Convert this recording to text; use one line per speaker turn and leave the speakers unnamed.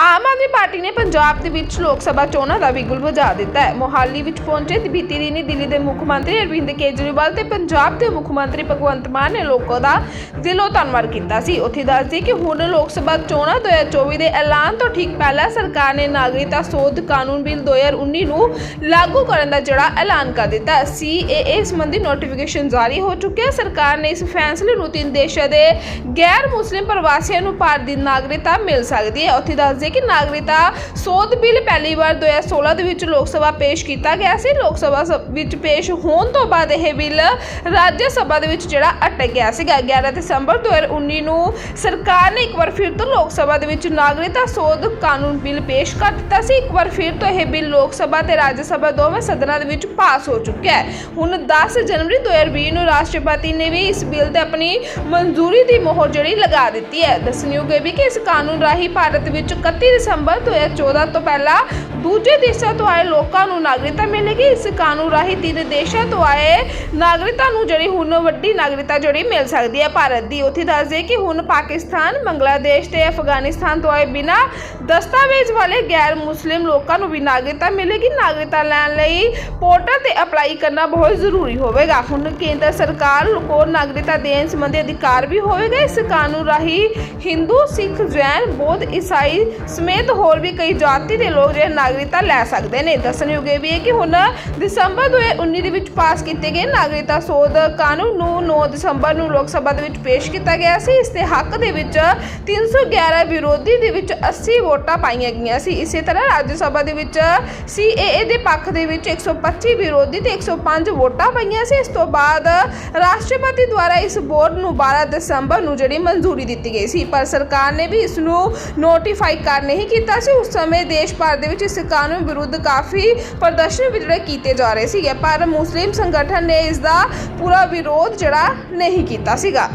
Aam Aadmi party ਨੇ ਪੰਜਾਬ ਦੇ ਵਿੱਚ ਲੋਕ ਸਭਾ ਚੋਣਾਂ ਦਾ ਬਿਗੁਲ ਵਜਾ ਦਿੱਤਾ ਹੈ। ਮੋਹਾਲੀ ਵਿੱਚ ਪਹੁੰਚੇ ਬੀਤੀ ਦਿਨੀ ਦਿੱਲੀ ਦੇ ਮੁੱਖ ਮੰਤਰੀ ਅਰਵਿੰਦ ਕੇਜਰੀਵਾਲ ਤੇ ਪੰਜਾਬ ਦੇ ਮੁੱਖ ਮੰਤਰੀ ਭਗਵੰਤ ਮਾਨ ਨੇ ਲੋਕਾਂ ਦਾ ਦਿਲੋਂ ਧੰਨਵਾਦ ਕੀਤਾ ਸੀ। ਉੱਥੇ ਦੱਸਦੀ ਕਿ ਹੁਣ ਲੋਕ ਸਭਾ ਚੋਣਾਂ 2024 ਦੇ ਐਲਾਨ ਤੋਂ ਠੀਕ ਪਹਿਲਾਂ ਸਰਕਾਰ ਨੇ ਨਾਗਰਿਕਤਾ ਸੋਧ ਕਾਨੂੰਨ ਬਿੱਲ 2019 ਨੂੰ ਲਾਗੂ ਕਰਨ ਦਾ ਜਿਹੜਾ ਐਲਾਨ ਕਰ ਦਿੱਤਾ। ਸੀਏਏ ਸੰਬੰਧੀ ਨੋਟੀਫਿਕੇਸ਼ਨ ਜਾਰੀ ਹੋ ਚੁੱਕਿਆ। ਸਰਕਾਰ ਨੇ ਇਸ ਫੈਸਲੇ ਨੂੰ ਤਿੰਨ ਦੇਸ਼ਾਂ ਦੇ ਗੈਰ ਮੁਸਲਿਮ ਪ੍ਰਵਾਸੀਆਂ ਨੂੰ ਭਾਰਤ ਦੀ ਨਾਗਰਿਕਤਾ ਮਿਲ ਸਕਦੀ ਹੈ। ਉੱਥੇ ਦੱਸ ਦੱਸਦੇ ਕਿ ਨਾਗਰਿਕਤਾ ਸੋਧ ਬਿੱਲ ਪਹਿਲੀ ਵਾਰ 2016 ਦੇ ਵਿੱਚ ਲੋਕ ਸਭਾ ਪੇਸ਼ ਕੀਤਾ ਗਿਆ ਸੀ। ਲੋਕ ਸਭਾ ਵਿੱਚ ਪੇਸ਼ ਹੋਣ ਤੋਂ ਬਾਅਦ ਇਹ ਬਿੱਲ ਰਾਜ ਸਭਾ ਦੇ ਵਿੱਚ ਜਿਹੜਾ ਅਟਕ ਗਿਆ ਸੀਗਾ। 11 ਦਸੰਬਰ 2019 ਨੂੰ ਸਰਕਾਰ ਨੇ ਇੱਕ ਵਾਰ ਫਿਰ ਤੋਂ ਲੋਕ ਸਭਾ ਦੇ ਵਿੱਚ ਨਾਗਰਿਕਤਾ ਸੋਧ ਕਾਨੂੰਨ ਬਿੱਲ ਪੇਸ਼ ਕਰ ਦਿੱਤਾ ਸੀ। ਇੱਕ ਵਾਰ ਫਿਰ ਤੋਂ ਇਹ ਬਿੱਲ ਲੋਕ ਸਭਾ ਤੇ ਰਾਜ ਸਭਾ ਦੋਵੇਂ ਸਦਨਾਂ ਦੇ ਵਿੱਚ ਪਾਸ ਹੋ ਚੁੱਕਿਆ ਹੈ। ਹੁਣ 10 ਜਨਵਰੀ 2020 ਨੂੰ ਰਾਸ਼ਟਰਪਤੀ ਨੇ ਵੀ ਇਸ ਬਿੱਲ ਤੇ ਆਪਣੀ ਮਨਜ਼ੂਰੀ ਦੀ ਮੋਹਰ ਜਿਹੜੀ ਲਗਾ ਦਿੱਤੀ ਹੈ। ਦੱਸਣਯੋਗ ਹੈ ਵੀ ਕਿ ਇਸ ਕਾਨੂੰਨ ਰਾਹੀਂ ਭਾਰਤ ਵਿੱਚ 31 ਦਸੰਬਰ 2014 ਤੋਂ ਪਹਿਲਾਂ ਦੂਜੇ ਦੇਸ਼ਾਂ ਤੋਂ ਆਏ ਲੋਕਾਂ ਨੂੰ ਨਾਗਰਿਕਤਾ ਮਿਲੇਗੀ। ਇਸ ਕਾਨੂੰਨ ਰਾਹੀਂ ਤਿੰਨ ਦੇਸ਼ਾਂ ਤੋਂ ਆਏ ਨਾਗਰਿਕਤਾ ਨੂੰ ਜਿਹੜੀ ਹੁਣ ਵੱਡੀ ਨਾਗਰਿਕਤਾ ਜਿਹੜੀ ਮਿਲ ਸਕਦੀ ਹੈ ਭਾਰਤ ਦੀ, ਉੱਥੇ ਦੱਸਦੇ ਕਿ ਹੁਣ ਪਾਕਿਸਤਾਨ, ਬੰਗਲਾਦੇਸ਼ ਤੇ ਅਫਗਾਨਿਸਤਾਨ ਤੋਂ ਆਏ ਬਿਨਾ ਦਸਤਾਵੇਜ਼ ਵਾਲੇ ਗੈਰ ਮੁਸਲਿਮ ਲੋਕਾਂ ਨੂੰ ਵੀ ਨਾਗਰਿਕਤਾ ਮਿਲੇਗੀ। ਨਾਗਰਿਕਤਾ ਲੈਣ ਲਈ ਪੋਰਟਲ ਤੇ ਅਪਲਾਈ ਕਰਨਾ ਬਹੁਤ ਜ਼ਰੂਰੀ ਹੋਵੇਗਾ। ਹੁਣ ਕੇਂਦਰ ਸਰਕਾਰ ਕੋਲ ਨਾਗਰਿਕਤਾ ਦੇਣ ਸੰਬੰਧੀ ਅਧਿਕਾਰ ਵੀ ਹੋਵੇਗਾ। ਇਸ ਕਾਨੂੰਨ ਰਾਹੀਂ ਹਿੰਦੂ, ਸਿੱਖ, ਜੈਨ, ਬੌਧ, ਈਸਾਈ ਸਮੇਤ ਹੋਰ ਵੀ ਕਈ ਜਾਤੀ ਦੇ ਲੋਕ ਜਿਹੜੇ ਨਾਗਰਿਕਤਾ ਲੈ ਸਕਦੇ ਨੇ। ਦੱਸਣਯੋਗ ਇਹ ਵੀ ਹੈ ਕਿ ਹੁਣ ਦਸੰਬਰ 2019 ਦੇ ਵਿੱਚ ਪਾਸ ਕੀਤੇ ਗਏ ਨਾਗਰਿਕਤਾ ਸੋਧ ਕਾਨੂੰਨ ਨੂੰ 9 ਦਸੰਬਰ ਨੂੰ ਲੋਕ ਸਭਾ ਦੇ ਵਿੱਚ ਪੇਸ਼ ਕੀਤਾ ਗਿਆ ਸੀ। ਇਸ ਦੇ ਹੱਕ ਦੇ ਵਿੱਚ 311 ਵਿਰੋਧੀ ਦੇ ਵਿੱਚ 80 ਵੋਟਾਂ ਪਾਈਆਂ ਗਈਆਂ ਸੀ। ਇਸੇ ਤਰ੍ਹਾਂ ਰਾਜ ਸਭਾ ਦੇ ਵਿੱਚ ਸੀਏਏ ਦੇ ਪੱਖ ਦੇ ਵਿੱਚ 125 ਵਿਰੋਧੀ ਤੇ 105 ਵੋਟਾਂ ਪਈਆਂ ਸੀ। ਇਸ ਤੋਂ ਬਾਅਦ ਰਾਸ਼ਟਰਪਤੀ ਦੁਆਰਾ ਇਸ ਬੋਰਡ ਨੂੰ 12 ਦਸੰਬਰ ਨੂੰ ਜਿਹੜੀ ਮਨਜ਼ੂਰੀ ਦਿੱਤੀ ਗਈ ਸੀ। ਪਰ ਸਰਕਾਰ ਨੇ ਵੀ ਇਸ ਨੂੰ ਨੋਟੀਫਾਈ ਕਰ ਨਹੀਂ ਕੀਤਾ ਸੀ। ਉਸ ਸਮੇਂ ਦੇਸ਼ ਭਰ ਦੇ ਵਿੱਚ ਇਸ ਕਾਨੂੰਨ ਵਿਰੁੱਧ ਕਾਫੀ ਪ੍ਰਦਰਸ਼ਨ ਵੀ ਜਿਹੜੇ ਕੀਤੇ ਜਾ ਰਹੇ ਸੀਗੇ, ਪਰ ਮੁਸਲਿਮ ਸੰਗਠਨ ਨੇ ਇਸ ਦਾ ਪੂਰਾ ਵਿਰੋਧ ਜਿਹੜਾ ਨਹੀਂ ਕੀਤਾ ਸੀਗਾ।